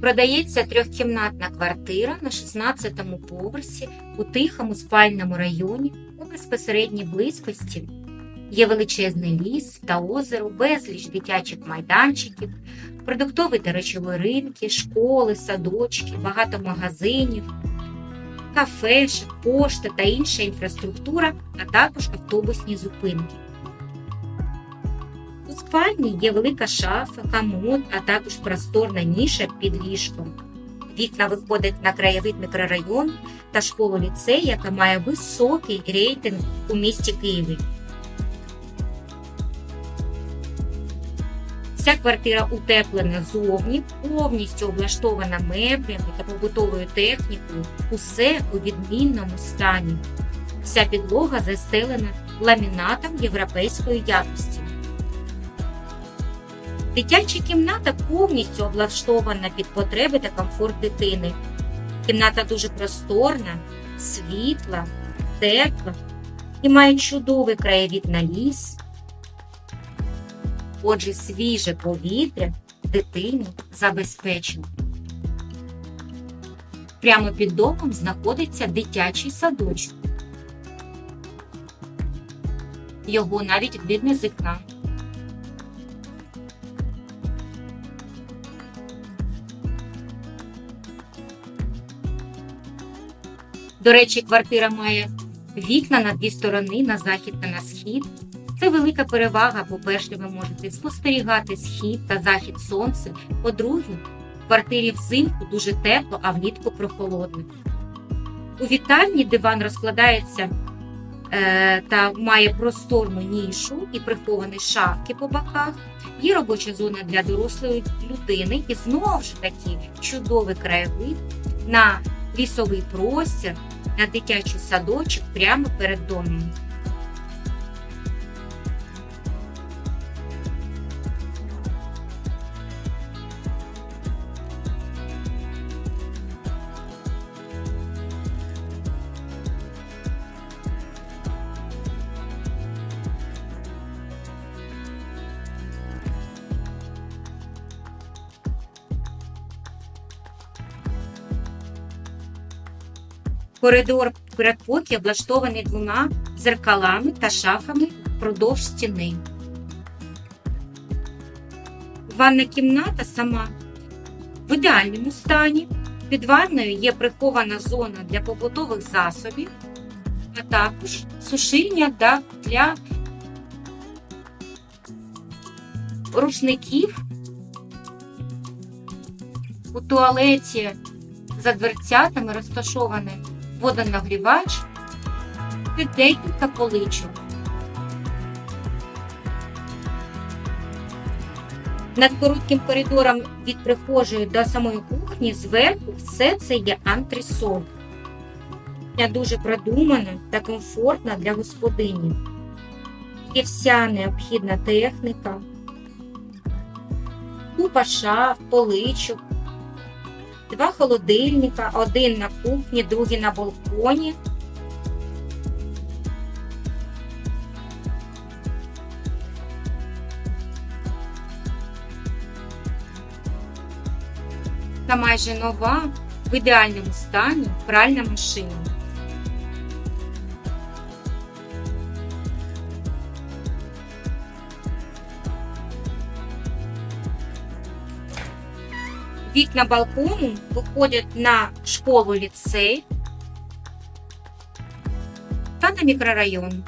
Продається трьохкімнатна квартира на 16-му поверсі у тихому спальному районі у безпосередній близькості. Є величезний ліс та озеро, безліч дитячих майданчиків, продуктові та речові ринки, школи, садочки, багато магазинів, кафешок, пошта та інша інфраструктура, а також автобусні зупинки. Спальні є велика шафа, комод, а також просторна ніша під ліжком. Вікна виходять на краєвид мікрорайону та школу ліцей, яка має високий рейтинг у місті Києві. Ця квартира утеплена зовні, повністю облаштована меблями та побутовою технікою, усе у відмінному стані. Вся підлога застелена ламінатом європейської якості. Дитяча кімната повністю облаштована під потреби та комфорт дитини. Кімната дуже просторна, світла, тепла і має чудовий краєвід на ліс. Отже, свіже повітря дитині забезпечено. Прямо під домом знаходиться дитячий садочок. Його навіть видно з вікна. До речі, квартира має вікна на дві сторони на захід та на схід. Це велика перевага. По-перше, ви можете спостерігати схід та захід сонця. По-друге, в квартирі взимку дуже тепло, а влітку прохолодно. У вітальні диван розкладається е, та має просторну нішу і приховані шафки по боках. Є робоча зона для дорослої людини і знову ж таки чудовий краєвид на лісовий простір, на дитячий садочок прямо перед домом. Коридор передпокій облаштований двома дзеркалами та шафами впродовж стіни. Ванна кімната сама в ідеальному стані. Під ванною є прихована зона для побутових засобів, а також сушильня для- рушників. У туалеті за дверцятами розташований водонагрівач і декілька поличок. Над коротким коридором від прихожої до самої кухні зверху все це є антресоль. Дуже продумана та комфортна для господині. Є вся необхідна техніка, купа шаф, поличок, два холодильника, один на кухні, другий на балконі. Та майже нова в ідеальному стані пральна машина. Вікна балкону виходять на школу ліцей та на мікрорайон.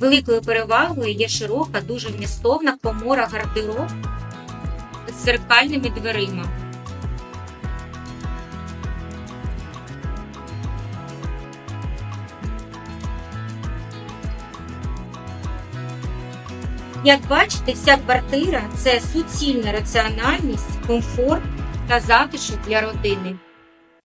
Великою перевагою є широка, дуже вмістовна комора гардероб з зеркальними дверима. Як бачите, вся квартира це суцільна раціональність, комфорт та затишок для родини.